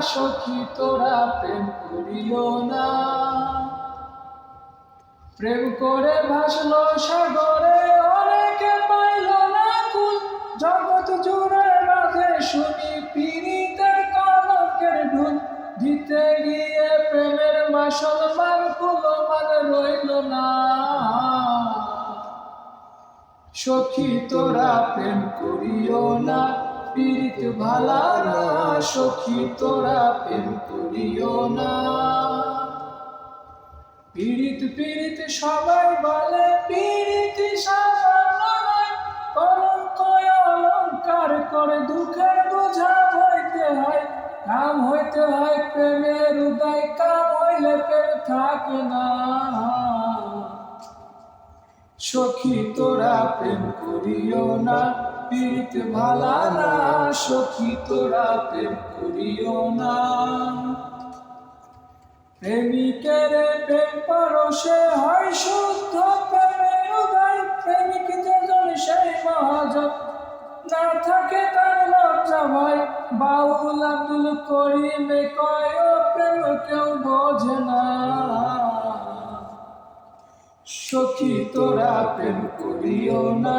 সখী, তোরা প্রেম করিও না। প্রেম করে ভাসলো সাগরে, অনেকে পাইল না কুল। জগৎ জুড়ে মাঝে শুনি পীড়িতের কলকের ঢুল। দিতে গিয়ে প্রেমের মাসল মান কুলো মান রইল না। সখী, তোরা প্রেম করিও না। পীড়িত ভালা না সখী তোরা প্রেম করিও না। পীড়িত পীড়িত সবাই বলে, পীড়িত অলঙ্কার করে দুঃখের বোঝা হইতে হয়। কাম হইতে হয় প্রেমের উদয়, কাম হইলে প্রেম থাকে না। সখী তোরা প্রেম করিও না, পীড়িত ভালা না সখী প্রেম করিও না। প্রেমিকের প্রেম হয় শুদ্ধ প্রেমের উদয়। প্রেমিক মহাজন না থাকে তার লজ্জা ভয়। বাউল আব্দুল করিমে কয় প্রেম কেউ বোঝে না। সখী তোরা প্রেম করিও না।